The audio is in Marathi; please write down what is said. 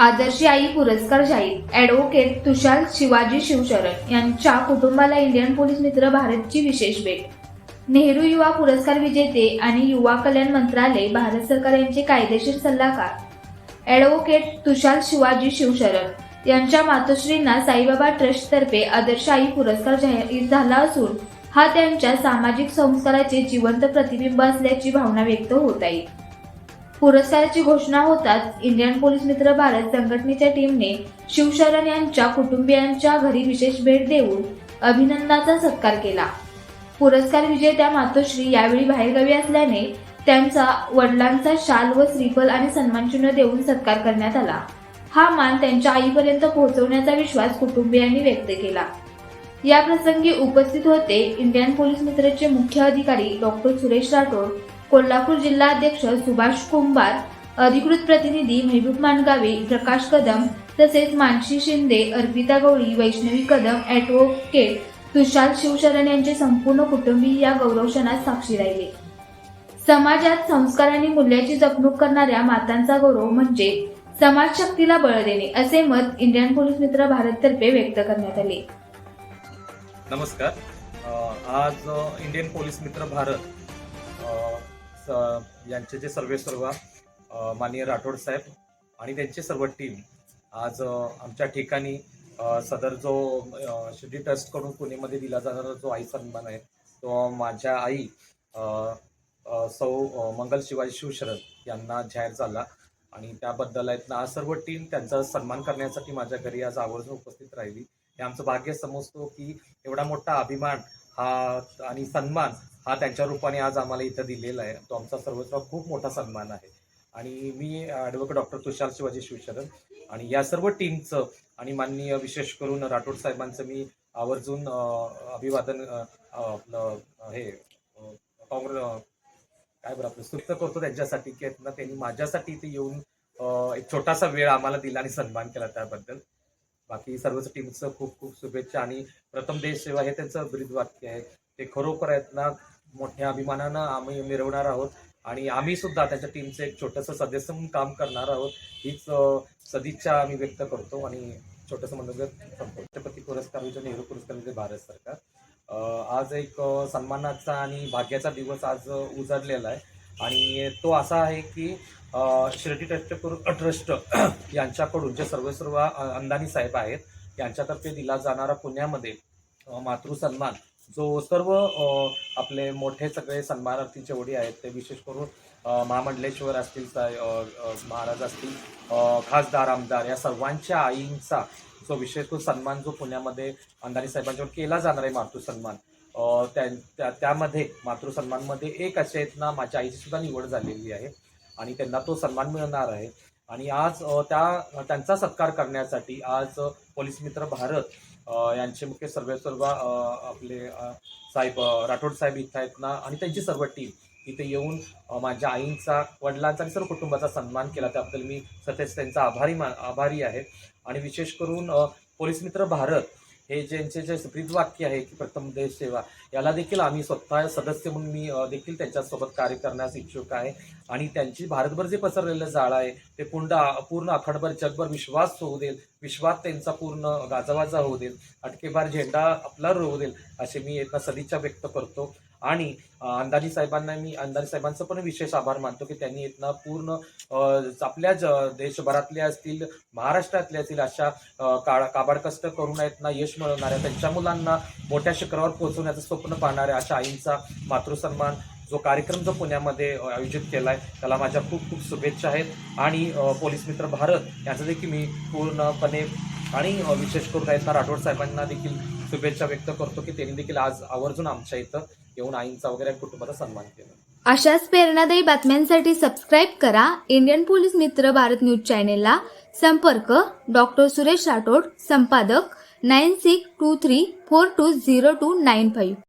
आदर्शी आई पुरस्कार जाहीर. ॲडव्होकेट तुषार शिवाजी शिवशरण यांच्या कुटुंबाला इंडियन पोलीस मित्र भारतची विशेष भेट. नेहरू युवा पुरस्कार विजेते आणि युवा कल्याण मंत्रालय भारत सरकार यांचे कायदेशीर सल्लागार. ॲडव्होकेट तुषार शिवाजी शिवशरण यांच्या मातोश्रींना साईबाबा ट्रस्टतर्फे आदर्श आई पुरस्कार जाहीर झाला असून हा त्यांच्या सामाजिक संस्काराचे जिवंत प्रतिबिंब असल्याची भावना व्यक्त होत आहे. पुरस्काराची घोषणा होताच इंडियन पोलीस मित्र भारत संघटनेच्या टीमने शिवशरण यांच्या कुटुंबियांच्या घरी विशेष भेट देऊन अभिनंदनाचा सत्कार केला. पुरस्कार विजेत्या मातोश्री यावेळी बाहेरगावी असल्याने त्यांचा वडिलांचा शाल व श्रीफल आणि सन्मानचिन्ह देऊन सत्कार करण्यात आला. हा मान त्यांच्या आईपर्यंत पोहोचवण्याचा विश्वास कुटुंबियांनी व्यक्त केला. या प्रसंगी उपस्थित होते इंडियन पोलीस मित्रचे मुख्य अधिकारी डॉक्टर सुरेश राठोड कोल्हापूर जिल्हा अध्यक्ष सुभाष कुंभार अधिकृत प्रतिनिधी महबूब मानगावे प्रकाश कदम तसेच मानसी शिंदे अर्पिता गवळी वैष्णवी कदम ॲडव्होकेट तुषार शिवशरण यांचे संपूर्ण कुटुंबीय या गौरवक्षणात साक्षी राहिले. समाजात संस्कार आणि मूल्याची जपणूक करणाऱ्या मातांचा गौरव म्हणजे समाज शक्तीला बळ देणे असे मत इंडियन पोलीस मित्र भारततर्फे व्यक्त करण्यात आले. नमस्कार. आज इंडियन पोलीस मित्र भारत यांचे जे सर्वे सर्व माननीय राठोड साहेब आणि त्यांची सर्व टीम आज आमच्या ठिकाणी सदर जो शिर्डी ट्रस्टकडून पुणेमध्ये दिला जाणारा जो आई सन्मान आहे तो माझ्या आई सौ मंगल शिवाजी शिवशरद यांना जाहीर झाला. आणि त्याबद्दल आहेत ना सर्व टीम त्यांचा सन्मान करण्यासाठी माझ्या घरी आज आवर्जून उपस्थित राहिली. हे आमचं भाग्य समजतो की एवढा मोठा अभिमान हा आणि सन्मान हा त्यांच्या रूपाने आज आम्हाला इथं दिलेला आहे. तो आमचा सर्वत्र खूप मोठा सन्मान आहे. आणि मी ॲडव्होकेट डॉक्टर तुषार शिवाजी शिवशरण आणि या सर्व टीमचं आणि माननीय विशेष करून राठोड साहेबांचं मी आवर्जून अभिवादन आपलं हे काँग्रेस काय बरं आपलं स्तुत्य करतो त्यांच्यासाठी की ना त्यांनी माझ्यासाठी इथे येऊन एक छोटासा वेळ आम्हाला दिला आणि सन्मान केला त्याबद्दल. बाकी सर्वच टीमचं खूप खूप शुभेच्छा आणि प्रथम देश सेवा हे त्यांचं ब्रीद वाक्य आहे. ते खरोखर आहेत ना मोठ्या अभिमानानं आम्ही मिरवणार आहोत. आणि आम्ही सुद्धा त्याच्या टीमचं एक छोटंसं सदस्य म्हणून काम करणार आहोत. हीच सदिच्छा आम्ही व्यक्त करतो आणि छोटंसं मंडळ राष्ट्रपती पुरस्कार विजय नेहरू पुरस्कार म्हणजे भारत सरकार. आज एक सन्मानाचा आणि भाग्याचा दिवस आज उजाडलेला आहे. आणि तो असा आहे की शिर्डी ट्रस्ट ट्रस्ट यांच्याकडून जे सर्व अंदानी साहेब आहेत यांच्यातर्फे दिला जाणारा पुण्यामध्ये मातृसन्मान जो सर्व आपले मोठे सगळे सन्मानार्थी जेवढे आहेत ते विशेष करून महामंडलेश्वर असतील महाराज असतील खासदार आमदार या सर्वांच्या आईंचा जो विशेष करून सन्मान जो पुण्यामध्ये अंधारी साहेबांच्यावर केला जाणार आहे मातृ सन्मान त्या त्यामध्ये मातृ सन्मानमध्ये एक असे आहेत ना माझ्या आईची सुद्धा निवड झालेली आहे आणि त्यांना तो सन्मान मिळणार आहे. आणि आज त्या त्यांचा सत्कार करण्यासाठी आज पोलीस मित्र भारत यांचे मुख्य सर्व सर्व आपले साहेब राठोड साहेब इथं आहेत ना आणि त्यांची सर्व टीम इथे येऊन माझ्या आईंचा वडिलांचा आणि सर्व कुटुंबाचा सन्मान केला. त्याबद्दल मी सतेज त्यांचा आभारी मा आभारी आहे. आणि विशेष करून पोलीस मित्र भारत हे ज्यांचे जे ब्रीद वाक्य आहे की प्रथम देश सेवा याला देखील आम्ही स्वतः सदस्य म्हणून मी देखील त्यांच्यासोबत कार्य करण्यास इच्छुक आहे. आणि त्यांची भारतभर जे पसरलेलं जाळं आहे ते पूर्ण पूर्ण अखंडभर जगभर विश्वास होऊ देईल. विश्वात त्यांचा पूर्ण गाजावाजा होऊ देईल अटकेबार झेंडा आपला रोवू देईल असे मी यांना सदिच्छा व्यक्त करतो. आणि अंदाजी साहेबांना मी अंदाजी साहेबांचं पण विशेष आभार मानतो की त्यांनी इथनं पूर्ण आपल्या ज देशभरातल्या असतील महाराष्ट्रातल्या असतील अशा काळ काबाडकष्ट करून आहेत ना यश मिळवणाऱ्या त्यांच्या मुलांना मोठ्या शिखरावर पोहोचवण्याचं स्वप्न पाहणाऱ्या अशा आईंचा मातृसन्मान जो कार्यक्रम जो पुण्यामध्ये आयोजित केला आहे त्याला माझ्या खूप खूप शुभेच्छा आहेत. आणि पोलीस मित्र भारत यांचं देखील मी पूर्णपणे आणि विशेष करून आहेत राठोड साहेबांना देखील शुभेच्छा व्यक्त करतो की त्यांनी देखील आज आवर्जून आमच्या इथं येऊन आईंचा वगैरे कुटुंबाचा सन्मान केला. अशाच प्रेरणादायी बातम्यांसाठी सबस्क्राईब करा इंडियन पोलीस मित्र भारत न्यूज चॅनेलला. संपर्क डॉक्टर सुरेश राठोड संपादक nine six two three four two zero two nine five.